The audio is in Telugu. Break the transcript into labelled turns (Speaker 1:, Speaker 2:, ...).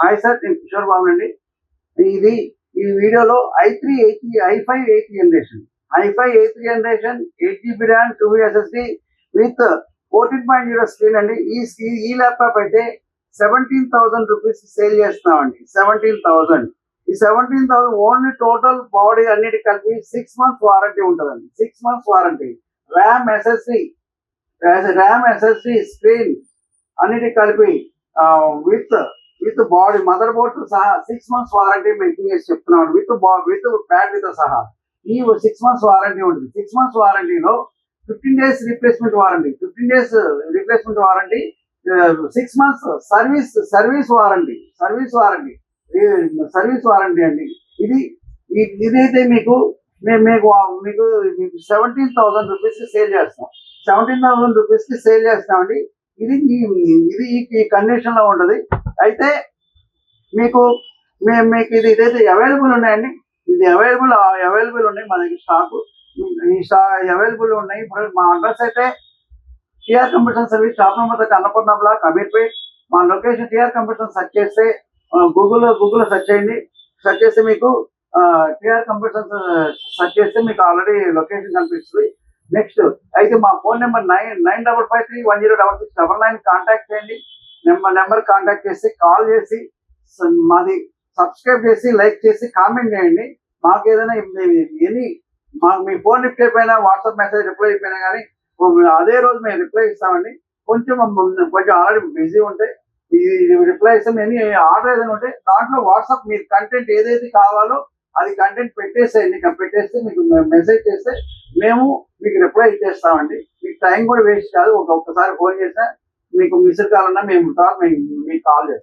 Speaker 1: హాయ్ సార్ నేను కిషోర్ బాబు అండి ఇది ఈ వీడియోలో I three eighty I five eighty generation. I five eighth generation eight GB RAM two SSD with fourteen point zero screen అండి. ఈ ఈ- ఈ ల్యాప్టాప్ అయితే సెవెంటీన్ థౌసండ్ రూపీస్ సేల్ చేస్తున్నామండి. Seventeen thousand. ఈ seventeen thousand only total body అన్నిటి కలిపి సిక్స్ మంత్స్ వారంటీ ఉంటుందండి. Six months warranty RAM SSC RAM SSC screen అన్నిటి కలిపి with with body mother board సహా సిక్స్ మంత్స్ వారంటీ మేము చేసి చెప్తున్నాడు. విత్ విత్ బ్యాటరీతో సహా. ఈ సిక్స్ మంత్స్ వారంటీ ఉంటుంది. Six months వారంటీలో fifteen days replacement warranty fifteen days replacement warranty six months service service warranty service warranty service warranty అండి. ఇది ఇదైతే మీకు మేము మీకు మీకు సెవెంటీన్ థౌసండ్ రూపీస్ సేల్ చేస్తాం. సెవెంటీన్ థౌసండ్ రూపీస్కి సేల్ చేస్తామండి. ఇది ఇది ఈ- ఈ కండిషన్లో ఉంటది. అయితే మీకు మేము మీకు ఇది ఇదైతే అవైలబుల్ ఉన్నాయండి. ఇది అవైలబుల్ అవైలబుల్ ఉన్నాయి మా దగ్గర స్టాక్ ఈ స్టాక్ అవైలబుల్ ఉన్నాయి. ఇప్పుడు మా అడ్రస్ అయితే TR computer service shop number Annapurna block Ameerpet మా లొకేషన్ టిఆర్ కంప్యూటర్ సెర్చ్ చేస్తే గూగుల్ గూగుల్ సెర్చ్ చేయండి. సెర్చ్ చేస్తే మీకు టిఆర్ కంప్యూటర్ సెర్చ్ చేస్తే మీకు ఆల్రెడీ లొకేషన్ కనిపిస్తుంది. నెక్స్ట్ అయితే మా phone number nine nine double five three one zero double six double nine contact చేయండి. నెంబర్ నెంబర్ కాంటాక్ట్ చేసి కాల్ చేసి మాది సబ్స్క్రైబ్ చేసి లైక్ చేసి కామెంట్ చేయండి. మాకు ఏదైనా ఎనీ మాకు మీ ఫోన్ లిఫ్ట్ అయిపోయినా వాట్సాప్ మెసేజ్ రిప్లై అయిపోయినా కానీ అదే రోజు మేము రిప్లై ఇస్తామండి కొంచెం కొంచెం ఆల్రెడీ బిజీ ఉంటే ఇది రిప్లై ఇస్తాం ఎనీ ఆర్డర్ ఏదైనా ఉంటే దాంట్లో వాట్సాప్ మీరు కంటెంట్ ఏదైతే కావాలో అది కంటెంట్ పెట్టేసేయండి. పెట్టేస్తే మీకు మెసేజ్ చేస్తే మేము మీకు రిప్లై ఇచ్చేస్తామండి మీకు టైం కూడా వేస్ట్ కాదు. ఒక్కొక్కసారి ఫోన్ చేసినా మీకు మిస్డ్ కాల్ అన్నా మేము తర్వాత మేము మీకు కాల్ చేస్తాం.